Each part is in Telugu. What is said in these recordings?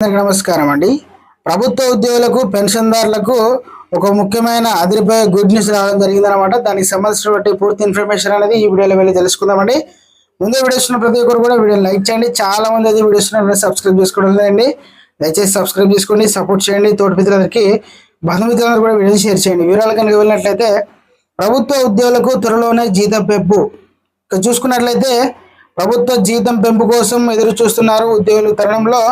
అందరికీ నమస్కారం అండి. ప్రభుత్వ ఉద్యోగులకు పెన్షన్దారులకు ఒక ముఖ్యమైన అదిరిపోయే గుడ్ న్యూస్ రావడం జరిగిందనమాట దానికి సంబంధించినటువంటి పూర్తి ఇన్ఫర్మేషన్ అనేది ఈ వీడియోలో వెళ్ళి తెలుసుకుందామండి ముందే వీడియోస్ ఉన్న ప్రతి ఒక్కరు కూడా వీడియో లైక్ చేయండి. చాలా మంది అది వీడియోస్ సబ్స్క్రైబ్ చేసుకోవడం లేదండి. దయచేసి సబ్స్క్రైబ్ చేసుకోండి సపోర్ట్ చేయండి. తోటి మిత్రులందరికీ బంధుమిత్రులందరూ కూడా వీడియో షేర్ చేయండి. వివరాలు కనుక వెళ్ళినట్లయితే ప్రభుత్వ ఉద్యోగులకు త్వరలోనే జీతం పెంపు. చూసుకున్నట్లయితే ప్రభుత్వ జీతం పెంపు కోసం ఎదురు చూస్తున్నారు ఉద్యోగులు తరుణంలో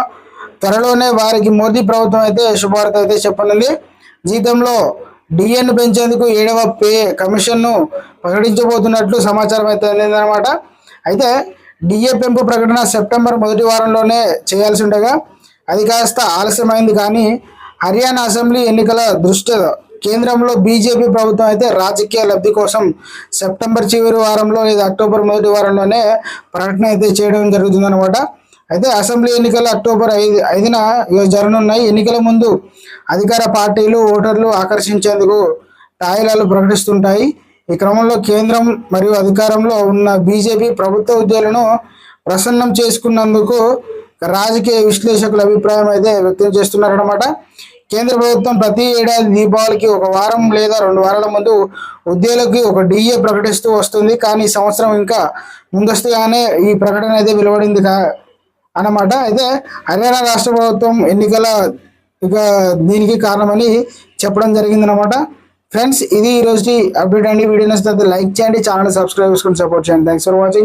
త్వరలోనే వారికి మోదీ ప్రభుత్వం అయితే శుభవార్త అయితే చెప్పనుంది. జీతంలో డిఎన్ పెంచేందుకు ఏడవ పే కమిషన్ను ప్రకటించబోతున్నట్లు సమాచారం అయితే అందిందనమాట అయితే డిఏ పెంపు ప్రకటన సెప్టెంబర్ మొదటి వారంలోనే చేయాల్సి ఉండగా అది కాస్త ఆలస్యమైంది కానీ హర్యానా అసెంబ్లీ ఎన్నికల దృష్ట్యా కేంద్రంలో బీజేపీ ప్రభుత్వం అయితే రాజకీయ లబ్ధి కోసం సెప్టెంబర్ చివరి వారంలో లేదా అక్టోబర్ మొదటి వారంలోనే ప్రకటన అయితే చేయడం జరుగుతుందన్నమాట. అయితే అసెంబ్లీ ఎన్నికలు అక్టోబర్ ఐదు ఐదున జరగనున్నాయి. ఎన్నికల ముందు అధికార పార్టీలు ఓటర్లు ఆకర్షించేందుకు టాయిలాలు ప్రకటిస్తుంటాయి. ఈ క్రమంలో కేంద్రం మరియు అధికారంలో ఉన్న బీజేపీ ప్రభుత్వ ఉద్యోగులను ప్రసన్నం చేసుకున్నందుకు రాజకీయ విశ్లేషకుల అభిప్రాయం అయితే వ్యక్తం చేస్తున్నారనమాట కేంద్ర ప్రభుత్వం ప్రతి ఏడాది దీపావళికి ఒక వారం లేదా రెండు వారాల ముందు ఉద్యోగులకి ఒక డిఏ ప్రకటిస్తూ వస్తుంది. కానీ ఈ సంవత్సరం ఇంకా ముందస్తుగానే ఈ ప్రకటన అయితే వెలువడింది కా అన్నమాట. అయితే హర్యానా రాష్ట్ర ప్రభుత్వం ఎన్నికల ఇక దీనికి కారణమని చెప్పడం జరిగింది అనమాట ఫ్రెండ్స్ ఇది ఈ రోజు అప్డేట్ అండి. వీడియో నచ్చితే లైక్ చేయండి ఛానల్ సబ్స్క్రైబ్ చేసుకుని సపోర్ట్ చేయండి. Thanks for watching